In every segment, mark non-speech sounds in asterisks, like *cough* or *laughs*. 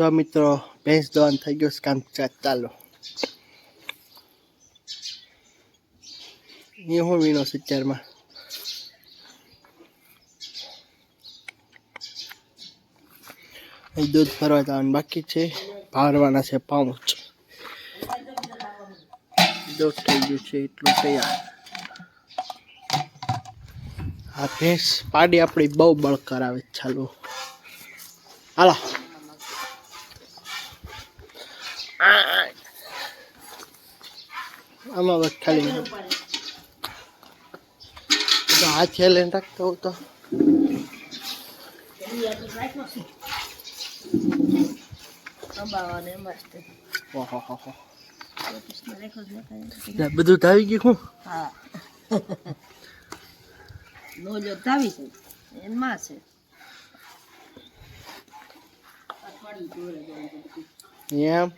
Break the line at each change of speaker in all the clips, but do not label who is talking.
જો મિત્રો ભેંસ દવાનું થઈ ગયું કામ ચાલો એ હું વીણો સિત્તેરમાં અહીં દૂધ ભરવા જવાનું બાકી છે ભારવાના છે પાઉચ દૂધ થઈ ગયું છે એટલું તૈયાર આ ભેંસ પાડી આપણી બહુ બળ કરાવે ચાલુ ચાલો હાલો આમાં બસ ખાલી તો હાથે લઈને રાખતો હું તો. બધું ધાવી ગયું હું?
નો જો તાવી છે. એમાં છે.
એમ?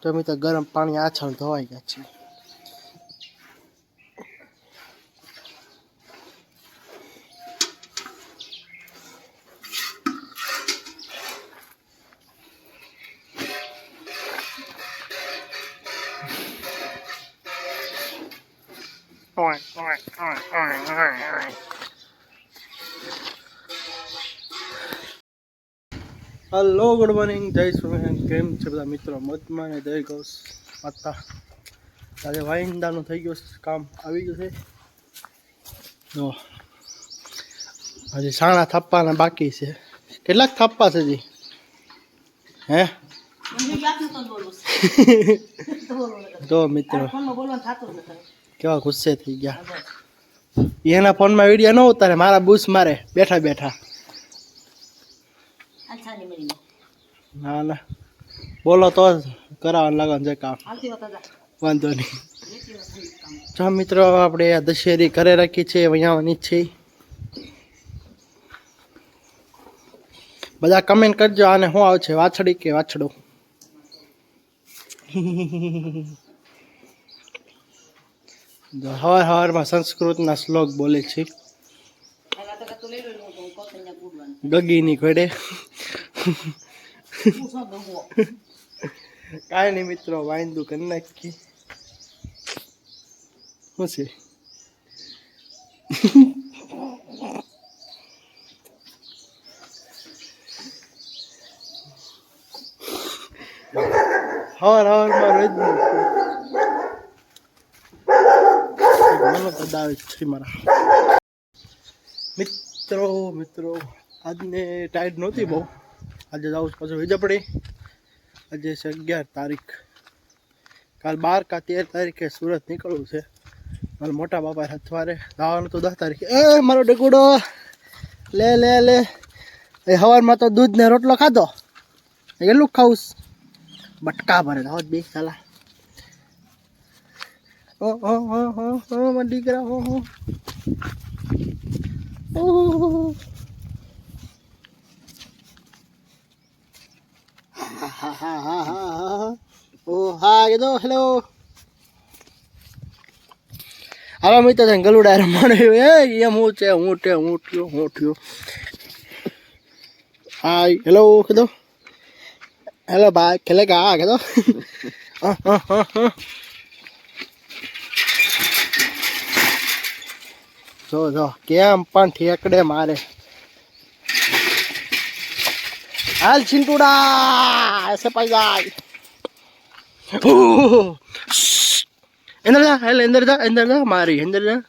તું
અમે ગરમ પાણી આછળ ધોવાઈ ગયા છે hello good morning Jai Swaminarayan. કેમ છે બધા મિત્રો? મતમાં ને જય ગૌ માતા. આજે વાઈંદાનું થઈ ગયું કામ આવી ગયું છે. જો હજી સાણા થાપવાના બાકી છે. કેટલાક થાપવા છે જી હે? *laughs* જો મિત્રો. કેવા ગુસ્સે થઈ ગયા. એના ફોનમાં વીડિયો ન ઉતારે મારા બુસ મારે બેઠા બેઠા.
ની
ના. બોલો તો કરાવવા લગન લાગવાનું છે કામ. વાંધો નહીં. જો મિત્રો આપણે આ દશેરી ઘરે રાખી છે જ છે બધા કમેન્ટ કરજો આને શું આવશે વાછડી કે વાછડો? હવાર હવારમાં સંસ્કૃતના શ્લોક બોલે છે. ગગીની ઘોડે? કાંઈ નહીં મિત્રો વાંદું કરી નાખી શું છે હવાર હવારમાં રોજ મને મારા મિત્રો મિત્રો આજને ટાઈટ નહોતી બહુ આજે જાઉં છું પાછું વીજપડી આજે છે અગિયાર તારીખ. કાલ બાર કા તેર તારીખે સુરત નીકળવું છે. મારા મોટા બાપા અથવારે જવાનું તો દસ તારીખે. એ, મારો ડગુડો. લે લે લે. એ સવારમાં તો દૂધ ને રોટલો ખાધો. કેટલું ખાવું બટકા ભરે જાઓ બે ચાલા ઓ હો હો હો ઓ દીકરા હો હો ઓ હા હા હા હા હા ઓ, હા કીધો હેલો. હવે મિત્ર તો ગલુડા રમવાનું એ એમ હું છે હું છે, હું ઠ્યો હું ઠ્યો હાય હેલો, કીધો. હેલો, ભાઈ, ખેલે ગા કીધો. હા હા હા હા. જો જો, કેમ પણ ઠેકડે મારે? હાલ ચિંટુડા એસે પાઈ જાય ઓહ! અંદર જા હેલ અંદર જા અંદર જા મારી અંદર જા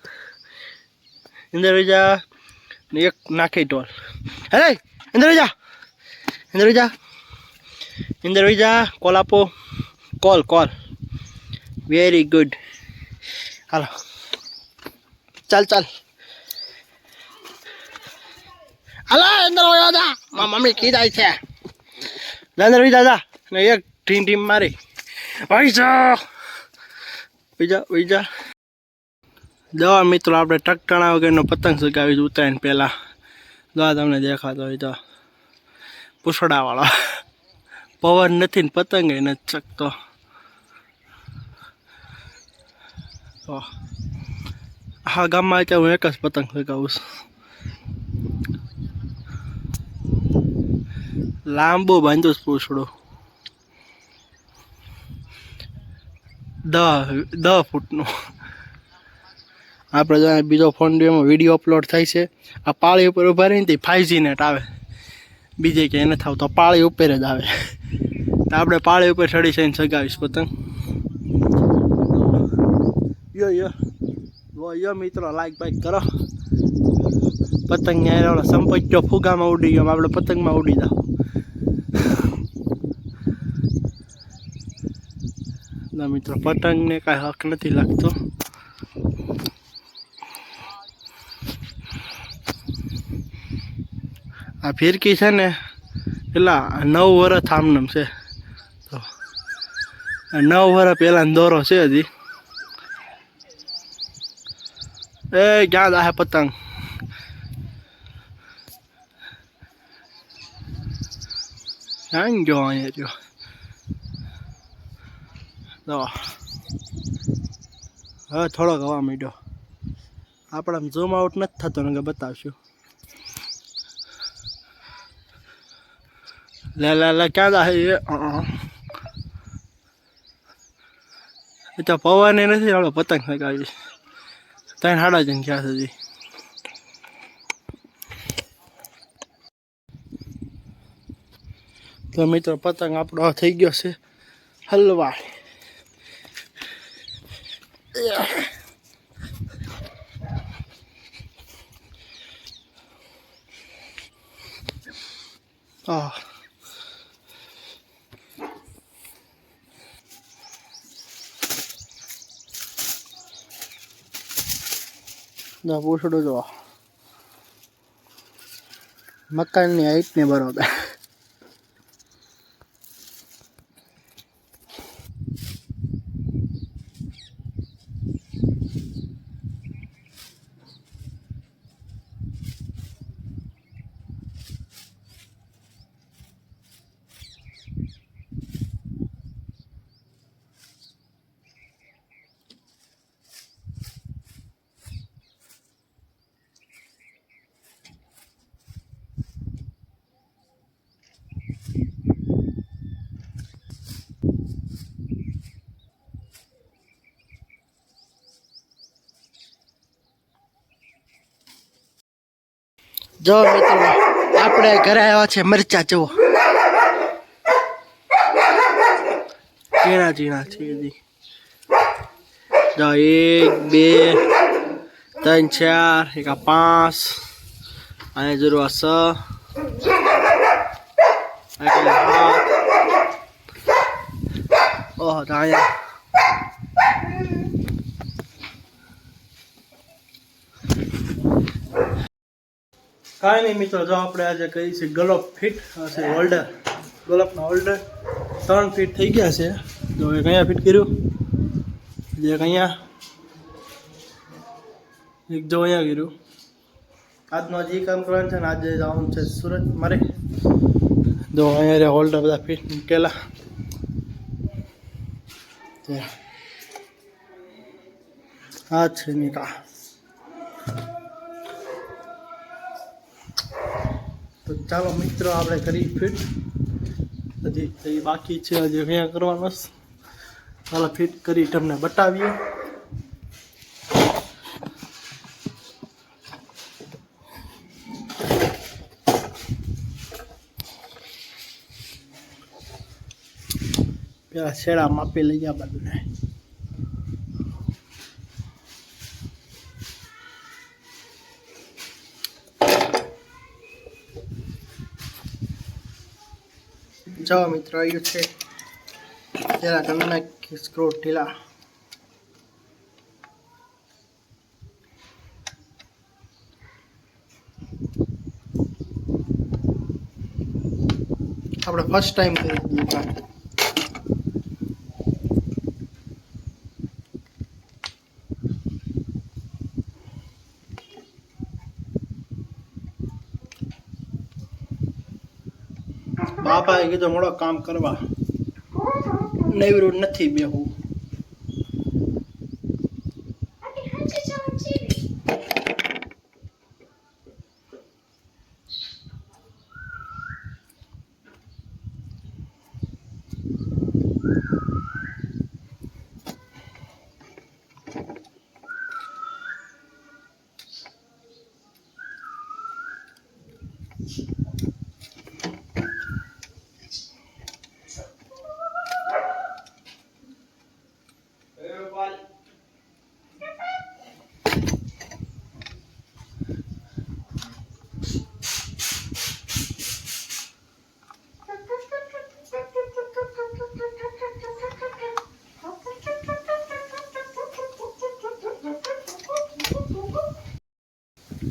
અંદર જા ને એક નાખી ટોલ હે અંદર જા અંદર જા અંદર જા કોલ આપો કોલ કોલ વેરી ગુડ હાલો ચાલ ચાલ હાલો, અંદર વયો જા મારા મમ્મી કીધાય છે. અંદર જા દાદા ને એક ટીમ ટીમ મારી. પૈસા બીજા બીજા દવા મિત્રો, આપણે ટકટાણા વગરનો પતંગ સગાવી ઉતારીને પહેલાં. દવા તમને દેખાતો હોય તો. પૂછડાવાળો. પવન નથી ને પતંગ નથી ચકતો. હા, ગામમાં ત્યાં હું એક જ પતંગ સગાવું છું. લાંબો બાંધ્યો પૂછડો. દહ દહ ફૂટનો. આપણે જો બીજો ફોન એમાં વીડિયો અપલોડ થાય છે, આ પાળી ઉપર ઊભા રહીને તે ફાઈવ નેટ આવે. બીજે ક્યાંય નથી આવતો પાળી ઉપર જ આવે. તો આપણે પાળી ઉપર ચડી જઈને સગાવીશ પતંગ. યો યો. યો, મિત્રો લાઈક બાઈક કરો. પતંગ ઓલો સંપત્યો ફુગામાં ઉડી ગયો આપણે પતંગમાં ઉડી જાવ ના મિત્રો, પતંગને કાંઈ હક નથી લાગતો. આ ફિરકી છે ને, પેલા નવ વર્ષ થામનમ છે. તો નવ વર્ષ પહેલાં દોરો છે હજી. એ ક્યાં દાહે પતંગ? ક્યાં ગયો અહીંયા you. તો હવે થોડોક હવા માંડ્યો. આપણે ઝૂમ આઉટ નથી થતો ને બતાવશું. લે લે લે, ક્યાં જાય એ. તો પવન નથી આપણે પતંગ સગાવી ત્રણ સાડા જણ ક્યાં સુધી? તો મિત્રો, પતંગ આપણો થઈ ગયો છે. હલવા Ah. ના, પૂછડો જો મકાનની હાઈટ ને બરોબર. જો મિત્રો, આપણે ઘરે આવ્યા છે મરચા, જુઓ. ઝીણા ઝીણા છે જો. એક, બે, ત્રણ, ચાર, એક પાંચ અને જરૂર છ. ઓહ અહીંયા કાંઈ નહીં મિત્રો, જો આપણે આજે કહીએ છીએ ગલોપ ફિટ હશે હોલ્ડર ગલોપના હોલ્ડર ત્રણ ફીટ થઈ ગયા છે. તો એક અહીંયા ફિટ કર્યું એક અહીંયા, એક જો અહીંયા કર્યું. આજનો આજે કામ કરવાનું છે ને, આજે જવાનું છે સુરત મારે. જો અહીંયા રે હોલ્ડર બધા ફિટ મૂકેલા. હા છે નિકા. તો ચાલો મિત્રો, આપણે કરી ફિટ. હજી એ બાકી છે, હજી અહીંયા કરવાનો ચાલો ફિટ કરી તમને બતાવીએ. પેલા શેડા માપી લઈ ગયા બધું જાઓ મિત્રો આવ્યું છે. જરા તમને નાખી સ્ક્રો ઢીલા. આપણે ફર્સ્ટ ટાઈમ કરી દીધું બાપાએ કીધું મોડો કામ કરવા નૈરું નથી બેહું Thank you.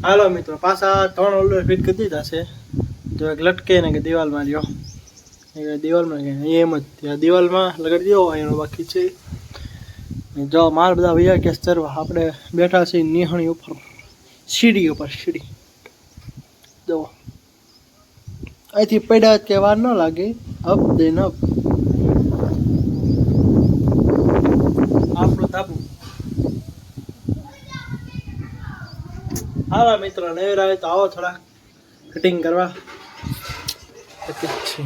હાલો મિત્રો, પાછા ત્રણ ઓલ્ડર ફિટ કરી દીધા છે. તો એક લટકે ને કે દિવાલમાં રહ્યો. એક દિવાલમાં કે એમ જ. ત્યાં દિવાલમાં લગાડી દેવો એનો બાકી છે. જો માર બધા વૈયા કે ચરવા આપણે બેઠા છીએ નિહણી ઉપર. સીડી ઉપર, સીડી. જો. અહીંથી પડ્યા કે વાર ન લાગે. અપ દેન અપ આપણું તાબુ હાલા મિત્રો નવેર આવે તો આવો થોડા ફિટિંગ કરવા. પછી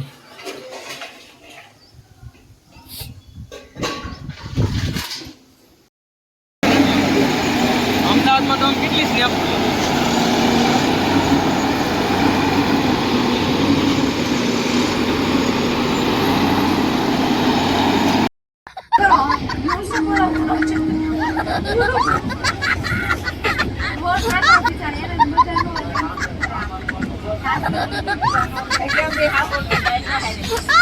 Thank you on behalf
of the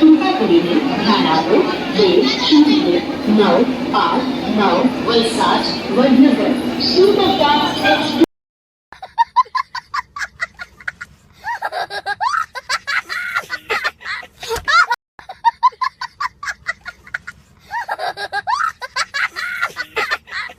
तुमच्याकडील धारावो एक शून्य नऊ पाच नऊ व सात व नगर